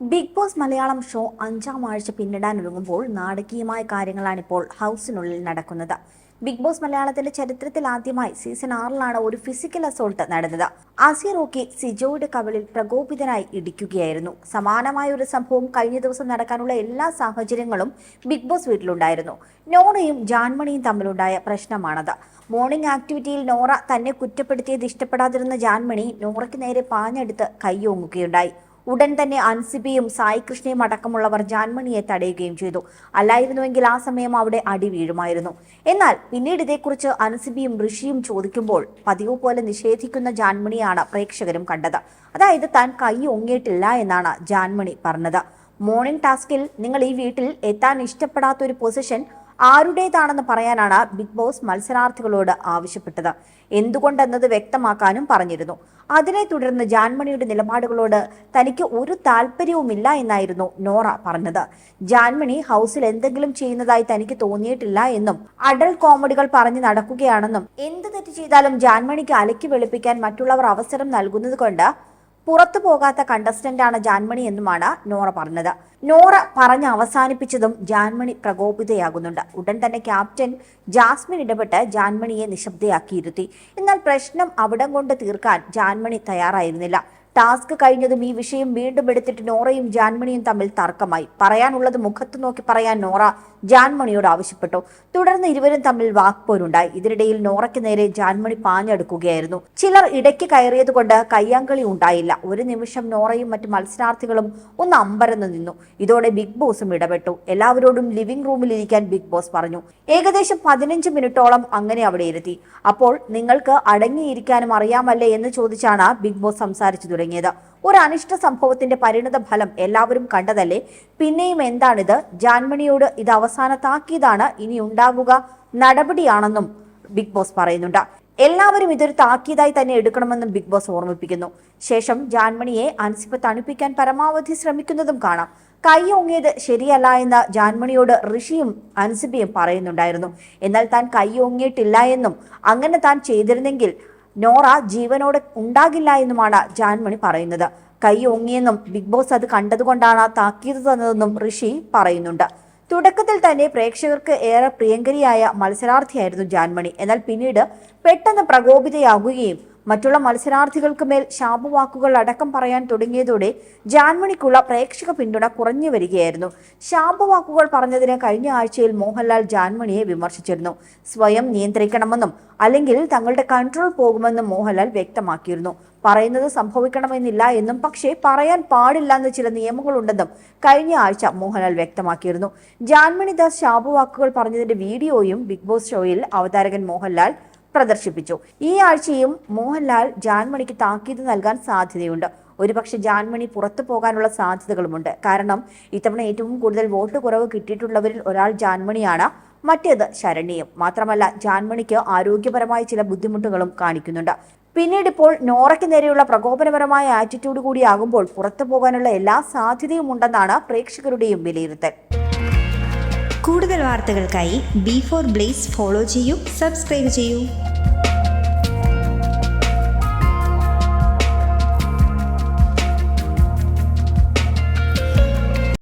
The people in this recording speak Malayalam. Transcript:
ബിഗ് ബോസ് മലയാളം ഷോ അഞ്ചാം ആഴ്ച പിന്നിടാനൊരുങ്ങുമ്പോൾ നാടകീയമായ കാര്യങ്ങളാണ് ഇപ്പോൾ ഹൗസിനുള്ളിൽ നടക്കുന്നത്. ബിഗ് ബോസ് മലയാളത്തിന്റെ ചരിത്രത്തിൽ ആദ്യമായി സീസൺ ആറിലാണ് ഒരു ഫിസിക്കൽ അസോൾട്ട് നടന്നത്. ആസിയ റോക്കി സിജോയുടെ കവളിൽ പ്രകോപിതനായി ഇടിക്കുകയായിരുന്നു. സമാനമായ ഒരു സംഭവം കഴിഞ്ഞ ദിവസം നടക്കാനുള്ള എല്ലാ സാഹചര്യങ്ങളും ബിഗ് ബോസ് വീട്ടിലുണ്ടായിരുന്നു. നോറയും ജാൻമണിയും തമ്മിലുണ്ടായ പ്രശ്നമാണത്. മോർണിംഗ് ആക്ടിവിറ്റിയിൽ നോറ തന്നെ കുറ്റപ്പെടുത്തിയത് ഇഷ്ടപ്പെടാതിരുന്ന ജാൻമണി നോറയ്ക്ക് നേരെ പാഞ്ഞെടുത്ത് കൈയോങ്ങുകയുണ്ടായി ഉടൻ തന്നെ അൻസിബിയും സായി കൃഷ്ണയും അടക്കമുള്ളവർ ജാൻമണിയെ തടയുകയും ചെയ്തു. അല്ലായിരുന്നുവെങ്കിൽ ആ സമയം അവിടെ അടി വീഴുമായിരുന്നു. എന്നാൽ പിന്നീട് ഇതേക്കുറിച്ച് അൻസിബിയും ഋഷിയും ചോദിക്കുമ്പോൾ പതിവ് പോലെ നിഷേധിക്കുന്ന ജാൻമണിയാണ് പ്രേക്ഷകരും കണ്ടത്. അതായത് താൻ കൈ ഒങ്ങിയിട്ടില്ല എന്നാണ് ജാൻമണി പറഞ്ഞത്. മോർണിംഗ് ടാസ്കിൽ നിങ്ങൾ ഈ വീട്ടിൽ എത്താൻ ഇഷ്ടപ്പെടാത്ത ഒരു പൊസിഷൻ ആരുടേതാണെന്ന് പറയാനാണ് ബിഗ് ബോസ് മത്സരാർത്ഥികളോട് ആവശ്യപ്പെട്ടത്. എന്തുകൊണ്ടെന്നത് വ്യക്തമാക്കാനും പറഞ്ഞിരുന്നു. അതിനെ തുടർന്ന് ജാൻമണിയുടെ നിലപാടുകളോട് തനിക്ക് ഒരു താല്പര്യവുമില്ല എന്നായിരുന്നു നോറ പറഞ്ഞത്. ജാൻമണി ഹൗസിൽ എന്തെങ്കിലും ചെയ്യുന്നതായി തനിക്ക് തോന്നിയിട്ടില്ല എന്നും അഡൽ കോമഡികൾ പറഞ്ഞു നടക്കുകയാണെന്നും എന്ത് തെറ്റ് ചെയ്താലും ജാൻമണിക്ക് അലക്കി വെളുപ്പിക്കാൻ മറ്റുള്ളവർ അവസരം നൽകുന്നത് കൊണ്ട് പുറത്തു പോകാത്ത കണ്ടസ്റ്റന്റാണ് ജാൻമണി എന്നുമാണ് നോറ പറഞ്ഞത്. നോറ പറഞ്ഞ് അവസാനിപ്പിച്ചതും ജാൻമണി പ്രകോപിതയാകുന്നുണ്ട്. ഉടൻ തന്നെ ക്യാപ്റ്റൻ ജാസ്മിൻ ഇടപെട്ട് ജാൻമണിയെ നിശബ്ദയാക്കിയിരുത്തി എന്നാൽ പ്രശ്നം അവിടം കൊണ്ട് തീർക്കാൻ ജാൻമണി തയ്യാറായിരുന്നില്ല. ടാസ്ക് കഴിഞ്ഞതും ഈ വിഷയം വീണ്ടും എടുത്തിട്ട് നോറയും ജാൻമണിയും തമ്മിൽ തർക്കമായി. പറയാനുള്ളത് മുഖത്ത് നോക്കി പറയാൻ നോറ ജാൻമണിയോട് ആവശ്യപ്പെട്ടു. തുടർന്ന് ഇരുവരും തമ്മിൽ വാക്പോരുണ്ടായി. ഇതിനിടയിൽ നോറയ്ക്ക് നേരെ ജാൻമണി പാഞ്ഞെടുക്കുകയായിരുന്നു. ചിലർ ഇടയ്ക്ക് കയറിയതുകൊണ്ട് കയ്യാങ്കളി ഉണ്ടായില്ല. ഒരു നിമിഷം നോറയും മറ്റു മത്സരാർത്ഥികളും ഒന്ന് അമ്പരന്ന് നിന്നു. ഇതോടെ ബിഗ് ബോസും ഇടപെട്ടു. എല്ലാവരോടും ലിവിംഗ് റൂമിൽ ഇരിക്കാൻ ബിഗ് ബോസ് പറഞ്ഞു. ഏകദേശം പതിനഞ്ച് മിനിറ്റോളം അങ്ങനെ അവിടെ ഇരുത്തി. അപ്പോൾ നിങ്ങൾക്ക് അടങ്ങിയിരിക്കാനും അറിയാമല്ലേ എന്ന് ചോദിച്ചാണ് ബിഗ് ബോസ് സംസാരിച്ചു തുടങ്ങിയത്. ഒരു അനിഷ്ട സംഭവത്തിന്റെ പരിണിത ഫലം എല്ലാവരും കണ്ടതല്ലേ? പിന്നെയും എന്താണിത്? ജാൻമണിയോട് ഇത് അവസാനത്താക്കിയതാണ്. ഇനി ഉണ്ടാവുക നടപടിയാണെന്നും ബിഗ് ബോസ് പറയുന്നുണ്ട്. എല്ലാവരും ഇതൊരു താക്കിയതായി തന്നെ എടുക്കണമെന്നും ബിഗ് ബോസ് ഓർമ്മിപ്പിക്കുന്നു. ശേഷം ജാൻമണിയെ അൻസിപ്പ് തണുപ്പിക്കാൻ പരമാവധി ശ്രമിക്കുന്നതും കാണാം. കൈ ഓങ്ങിയത് ശരിയല്ല എന്ന് ജാൻമണിയോട് ഋഷിയും അൻസിബിയും പറയുന്നുണ്ടായിരുന്നു. എന്നാൽ താൻ കൈ ഓങ്ങിയിട്ടില്ല എന്നും അങ്ങനെ താൻ ചെയ്തിരുന്നെങ്കിൽ നോറ ജീവനോടെ ഉണ്ടാകില്ല എന്നുമാണ് ജാൻമണി പറയുന്നത്. കൈ ഒങ്ങിയെന്നും ബിഗ് ബോസ് അത് കണ്ടതുകൊണ്ടാണ് താക്കീത് തന്നതെന്നും ഋഷി പറയുന്നുണ്ട്. തുടക്കത്തിൽ തന്നെ പ്രേക്ഷകർക്ക് ഏറെ പ്രിയങ്കരിയായ മത്സരാർത്ഥിയായിരുന്നു ജാൻമണി. എന്നാൽ പിന്നീട് പെട്ടെന്ന് പ്രകോപിതയാകുകയും മറ്റുള്ള മത്സരാർത്ഥികൾക്ക് മേൽ ശാപവാക്കുകൾ അടക്കം പറയാൻ തുടങ്ങിയതോടെ ജാൻമണിക്കുള്ള പ്രേക്ഷക പിന്തുണ കുറഞ്ഞു വരികയായിരുന്നു. ശാപവാക്കുകൾ പറഞ്ഞതിന് കഴിഞ്ഞ ആഴ്ചയിൽ മോഹൻലാൽ ജാൻമണിയെ വിമർശിച്ചിരുന്നു. സ്വയം നിയന്ത്രിക്കണമെന്നും അല്ലെങ്കിൽ തങ്ങളുടെ കൺട്രോൾ പോകുമെന്നും മോഹൻലാൽ വ്യക്തമാക്കിയിരുന്നു. പറയുന്നത് സംഭവിക്കണമെന്നില്ല എന്നും പക്ഷേ പറയാൻ പാടില്ല എന്ന് ചില നിയമങ്ങളുണ്ടെന്നും കഴിഞ്ഞ ആഴ്ച മോഹൻലാൽ വ്യക്തമാക്കിയിരുന്നു. ജാൻമണിദാസ് ശാപവാക്കുകൾ പറഞ്ഞതിന്റെ വീഡിയോയും ബിഗ് ബോസ് ഷോയിൽ അവതാരകൻ മോഹൻലാൽ പ്രദർശിപ്പിച്ചു. ഈ ആഴ്ചയും മോഹൻലാൽ ജാൻമണിക്ക് താക്കീത് നൽകാൻ സാധ്യതയുണ്ട്. ഒരുപക്ഷെ ജാൻമണി പുറത്തു പോകാനുള്ള സാധ്യതകളുമുണ്ട്. കാരണം ഇത്തവണ ഏറ്റവും കൂടുതൽ വോട്ട് കുറവ് കിട്ടിയിട്ടുള്ളവരിൽ ഒരാൾ ജാൻമണിയാണ് മറ്റേത് ശരണ്യയും. മാത്രമല്ല ജാൻമണിക്ക് ആരോഗ്യപരമായ ചില ബുദ്ധിമുട്ടുകളും കാണിക്കുന്നുണ്ട്. പിന്നീട് ഇപ്പോൾ നോറയ്ക്ക് നേരെയുള്ള പ്രകോപനപരമായ ആറ്റിറ്റ്യൂഡ് കൂടിയാകുമ്പോൾ പുറത്തു പോകാനുള്ള എല്ലാ സാധ്യതയും ഉണ്ടെന്നാണ് പ്രേക്ഷകരുടെയും വിലയിരുത്തൽ. കൂടുതൽ വാർത്തകൾക്കായി ബി ഫോർ ബ്ലേസ് ഫോളോ ചെയ്യൂ സബ്സ്ക്രൈബ് ചെയ്യൂ.